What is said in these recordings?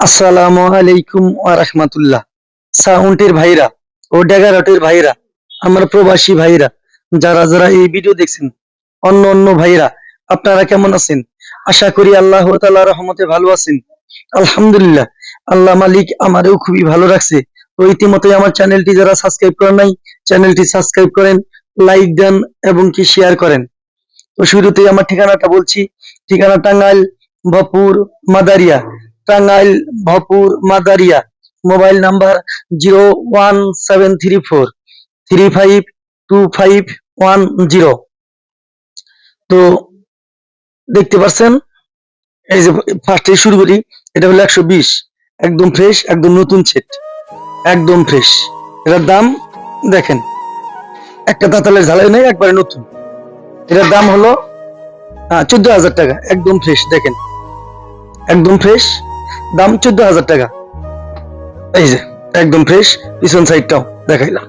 আসসালামু আলাইকুম রাহমাতুল্লাহ। সাউন্ডের ভাইরা ও ডেগারটের ভাইরা, আমার প্রবাসী ভাইরা, যারা যারা এই ভিডিও দেখছেন, অন্য অন্য ভাইরা, আপনারা কেমন আছেন? আশা করি আল্লাহ তাআলা রহমতে ভালো আছেন। আলহামদুলিল্লাহ, আল্লাহ মালিক আমারও খুবই ভালো রাখছে। তো ইতিমধ্যে আমার চ্যানেলটি যারা সাবস্ক্রাইব করেন নাই, চ্যানেলটি সাবস্ক্রাইব করেন লাইক দেন এবং কি শেয়ার করেন। তো শুরুতেই আমার ঠিকানাটা বলছি, ঠিকানা Tangail, Bhapur, Madaria. Tangail Bhapur, Madaria. Mobile number zero one seven three four, three five two five one zero. তো দেখতে পাচ্ছেন এই যে ফার্স্টে শুরু করি, এটা হলো একশো বিশ। একদম ফ্রেশ একদম নতুন সেট একদম ফ্রেশ এটার দাম দেখেন। একটা দাঁতালের ঝালাই নেই, একবারে নতুন। এটার দাম হলো হ্যাঁ চোদ্দ হাজার টাকা। একদম ফ্রেশ দেখেন। একদম ফ্রেশ দাম চোদ্দ হাজার টাকা। এই যে, একদম ফ্রেশ পিছন সাইডটাও দেখাইলাম।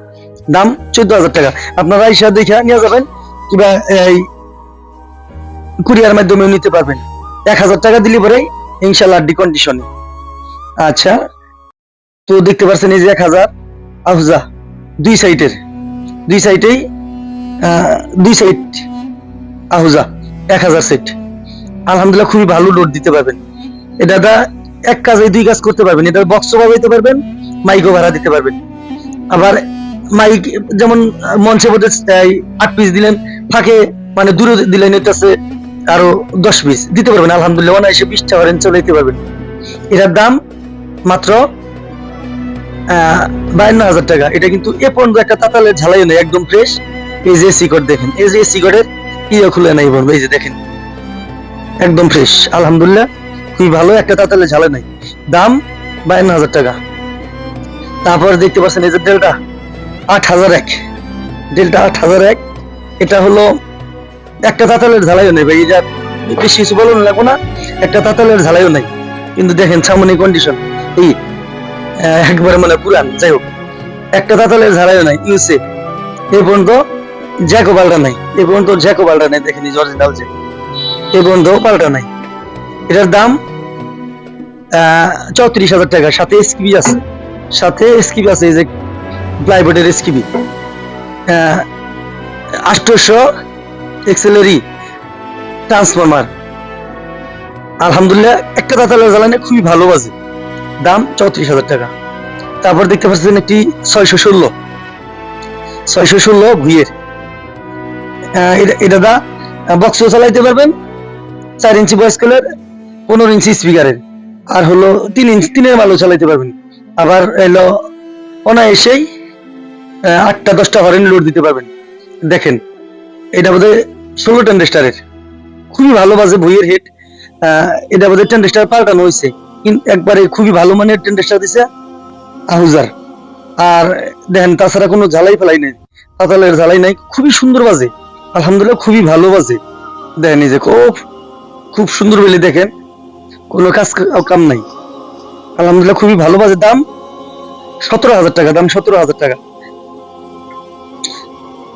দাম চোদ্দ হাজার টাকা। আপনারা ইসা দেখে নিয়ে যাবেন, কিংবা এই কুরিয়ার মাধ্যমে নিতে পারবেন। এক হাজার টাকা দিলে পরে ইনশাল্লাহ ডি কন্ডিশনে আচ্ছা তো দেখতে পাচ্ছেন এই যে এক হাজার। আফজা, দুই সাইডের দুই সাইডেই দুই সাইড আহুজা এক হাজার সেট আলহামদুলিল্লাহ খুবই ভালো লোড দিতে পারবেন। এটা দা এক কাজে দুই কাজ করতে পারবেন। এটা বক্স বাজাইতে পারবেন মাইকও ভাড়া দিতে পারবেন। আবার মাইক যেমন মঞ্চে মধ্যে আট পিস দিলেন, ফাঁকে মানে দূরে দিলেন এটাছে আরও দশ পিস দিতে পারবেন। আলহামদুলিল্লাহ অনায়াসে বিশটা হরেন চলাইতে পারবেন। এটার দাম মাত্র বায়ান্ন হাজার টাকা। এটা কিন্তু এ পর্যন্ত একটা তাতালের ঝালাই নেই, একদম ফ্রেশ এই যে সিকট দেখেন, এই যে সিকটের ইয়ে খুলে নাই বলব এই যে দেখেন। একদম ফ্রেশ আলহামদুলিল্লাহ। খুবই ভালো একটা তাতালে ঝালে নাই। দাম বায়ান্ন হাজার টাকা। তারপর দেখতে পাচ্ছেন এই যে ডেলটা, আট হাজার এক। ডেলটা আট হাজার এক, এটা হলো একটা তাতালের ঝালাইও নেই ভাই এটা বেশি কিছু বলুন লাগবো না, একটা তাতালের ঝালাইও নাই। কিন্তু দেখেন সামনে কন্ডিশন এই একবারে মানে পুরান, যাই হোক, একটা তাতালের ঝালাইও নাই, ইউসে। এই পর্যন্ত জ্যাকো পাল্টা নাই এই পর্যন্ত জ্যাকো পাল্টা নাই, দেখেন অরিজিনাল যে এই পর্যন্ত পাল্টা নাই। এটার দাম চৌত্রিশ হাজার টাকা সাথে স্কিবি আছে। সাথে স্কিবি আছে, এই যে প্লাইবোর্ডের স্কিবি আষ্টশো এক্সেলারি ট্রান্সফরমার আলহামদুলিল্লাহ, একটা তাতালের জ্বালানি খুবই ভালো বাজে। দাম চৌত্রিশ হাজার টাকা। তারপর দেখতে পাচ্ছেন একটি ছয়শো ষোলো। ছয়শো ষোলো ভুইয়ের এটা দা বক্সও চালাইতে পারবেন। চার ইঞ্চি বয়স্কেলের পনেরো ইঞ্চি স্পিকারের আর হলো তিন ইঞ্চি, তিনের মালও চালাইতে পারবেন। আবার এলো অনায়াসেই আটটা, দশটা হরেন লোড দিতে পারবেন। দেখেন, এটা বোধহয় ষোলো টেন্ডেস্টারের খুবই ভালো বাজে বইয়ের হেড এটা বোধহয় টেন্ডেস্টার পাল্টানো হয়েছে। একবারে খুবই ভালো মানের টেন্ডেস্টার দিছে আহুজার। আর দেখেন, তাছাড়া কোনো ঝালাই ফেলাই নেই। পাতালের ঝালাই নাই। খুবই সুন্দর বাজে। আলহামদুলিল্লাহ খুবই ভালো বাজে। দেখেন এই যে খুব খুব সুন্দর বলে দেখেন। কোনো কাজ কাম নাই। আলহামদুলিল্লাহ খুবই ভালো বাজে দাম। সতেরো হাজার টাকা, দাম সতেরো হাজার টাকা।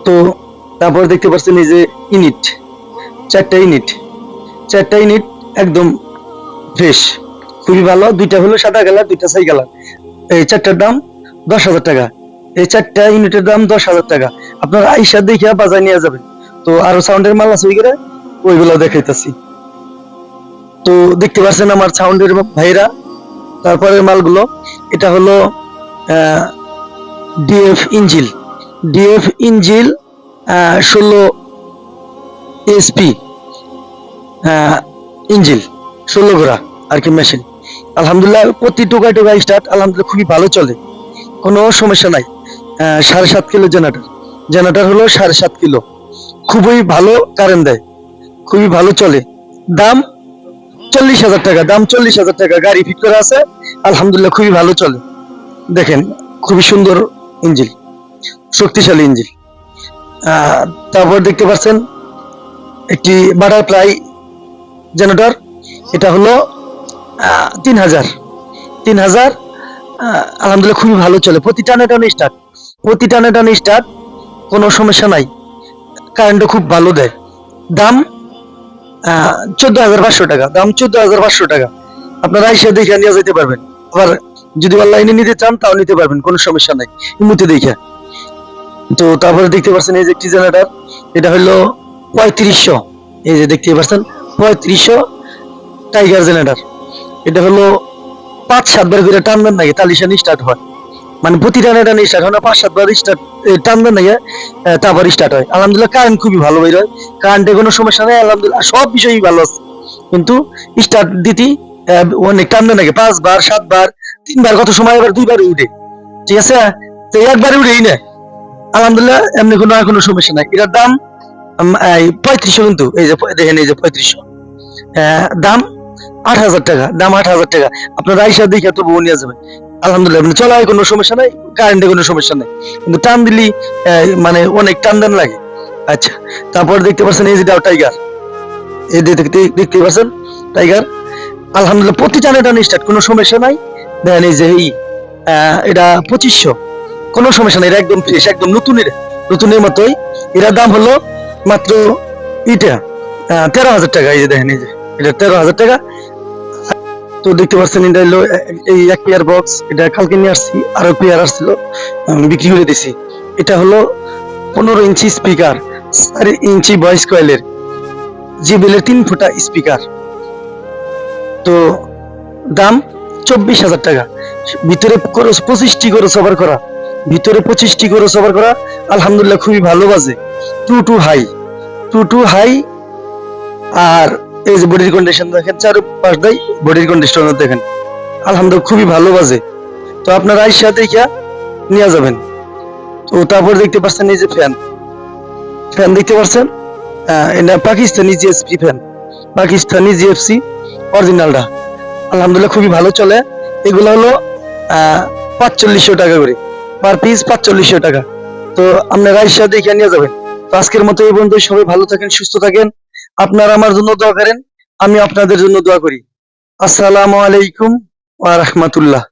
তো তারপর দেখতে পাচ্ছেন এই যে ইউনিট চারটা ইউনিট চারটা ইউনিট একদম ফ্রেশ খুবই ভালো, দুইটা হলো সাদা কালার, দুইটা ছাই কালার। এই চারটার দাম দশ হাজার টাকা। এই চারটা ইউনিটের দাম দশ হাজার টাকা। আপনার আইসা দেখিয়া বাজার নিয়ে যাবেন। তো আরও সাউন্ডের মাল আছে ওই করে ওইগুলো দেখাইতেছি। তো দেখতে পাচ্ছেন আমার সাউন্ডের ভাইরা। তারপরের মালগুলো, এটা হলো ডিএফ ইঞ্জিল ডিএফ ইঞ্জিল ষোলো এসপি ইঞ্জিল ষোলো ঘোড়া আর কি মেশিন আলহামদুলিল্লাহ, প্রতি টোকায় টোকায় স্টার্ট আলহামদুলিল্লাহ, খুবই ভালো চলে। কোনো সমস্যা নাই। সাড়ে সাত কিলো জেনারেটর জেনারেটর হলো সাড়ে সাত কিলো। খুবই ভালো কারেন্ট দেয়। খুবই ভালো চলে। দাম চল্লিশ হাজার টাকা, দাম চল্লিশ হাজার টাকা, গাড়ি ফিট করা আছে। আলহামদুলিল্লাহ খুবই ভালো চলে। দেখেন, খুবই সুন্দর ইঞ্জিল শক্তিশালী ইঞ্জিল তারপর দেখতে পাচ্ছেন, একটি বাটারফ্লাই জেনারেটর। এটা হলো তিন হাজার। তিন হাজার আলহামদুলিল্লাহ খুবই ভালো চলে। প্রতি টানে টানে স্টার্ট প্রতি টানে টানে স্টার্ট কোনো সমস্যা নাই। কারেন্টও খুব ভালো দেয়। দাম চোদ্দ হাজার পাঁচশো টাকা। দাম চোদ্দ হাজার পাঁচশো টাকা। আপনারা এসে দেখে নিয়ে যেতে পারবেন। আবার যদি অনলাইনে নিতে চান, তাও নিতে পারবেন, কোনো সমস্যা নাই। ইমুতে দেখে। তো তারপরে দেখতে পাচ্ছেন এই যে একটি জেনারেটর, এটা হলো পঁয়ত্রিশশো। এই যে দেখতে পাচ্ছেন পঁয়ত্রিশশো টাইগার জেনারেটর। এটা হলো পাঁচ সাতবার করে টানবেন নাকি? তালিশানি স্টার্ট হয়। মানে প্রতি টানে টানে স্টার্ট হয় না, পাঁচ সাতবার স্টার্ট টানবেন নাকি তারপর স্টার্ট হয়। আলহামদুলিল্লাহ কারেন্ট খুবই ভালো বের হয়। কারেন্টে কোনো সমস্যা নেই, আলহামদুলিল্লাহ, সব বিষয়ই ভালো আছে। কিন্তু স্টার্ট দিতে অনেক টানবেন নাকি পাঁচবার, সাতবার, তিনবার, কত সময়? এবার দুইবার উঠে। ঠিক আছে? তো একবার উঠেই না আলহামদুলিল্লাহ, এমনি কোনো, আর কোনো সমস্যা নাই। এটার দাম পঁয়ত্রিশশো কিন্তু। এই যে, দেখেন এই যে পঁয়ত্রিশশো। দাম আট হাজার টাকা। দাম আট হাজার টাকা। আপনারা আইসা দেখে তো বউ নিয়ে যাবেন। আলহামদুলিল্লাহ এমনি চলায় কোনো সমস্যা নাই কারেন্টে কোনো সমস্যা নাই। কিন্তু টান দিলি মানে অনেক টান দেন লাগে। আচ্ছা তারপর দেখতে পাচ্ছেন এই যে দাও টাইগার এই দেখতে দেখতে পাচ্ছেন টাইগার আলহামদুলিল্লাহ প্রতি টানে টানে স্টার্ট কোনো সমস্যা নাই। দেখেন এই যে এই এটা পঁচিশশো। কোনো সমস্যা নেই এটা একদম ফ্রেশ একদম নতুনের নতুনের মতোই। এটার দাম হলো মাত্র আহ, তেরো হাজার টাকা এই যে দেখেন এই যে এটা তেরো হাজার টাকা। তো দেখতে পাচ্ছেন, এটা হলো এই এক পেয়ার বক্স এটা কালকে নিয়ে আসছি আরও পেয়ার আসছিল বিক্রি করে দিছি এটা হলো পনেরো ইঞ্চি স্পিকার চারি ইঞ্চি ভয়েস কয়েলের জিবেলের তিন ফুটা স্পিকার তো দাম চব্বিশ হাজার টাকা। ভিতরে খরচ পঁচিশটি করে সবার করা। ভিতরে পঁচিশটি করে সবার করা, আলহামদুলিল্লাহ খুবই ভালো বাজে। Two two high two two high আর এই যে বডির কন্ডিশন দেখেন চার পাঁচ দাই বডির কন্ডিশন দেখেন। আলহামদুলিল্লাহ খুবই ভালো বাজে। তো আপনারা আইসা দেখা নিয়ে যাবেন। তো তারপর দেখতে পাচ্ছেন এই যে ফ্যান ফ্যান দেখতে পাচ্ছেন? এটা Pakistani GSP fan Pakistani GFC অরিজিনালটা আলহামদুলিল্লাহ খুবই ভালো চলে। এগুলো হলো পাঁচচল্লিশশো টাকা করে। পার পিস পাঁচচল্লিশশো টাকা। তো আপনারা আইসা দেখে নিয়ে যাবেন। তো আজকের মতো এই বন্ধু সবাই ভালো থাকেন, সুস্থ থাকেন। আপনারা আমার জন্য দোয়া করেন আমি আপনাদের জন্য দোয়া করি। আসসালামু আলাইকুম ওয়া রাহমাতুল্লাহ।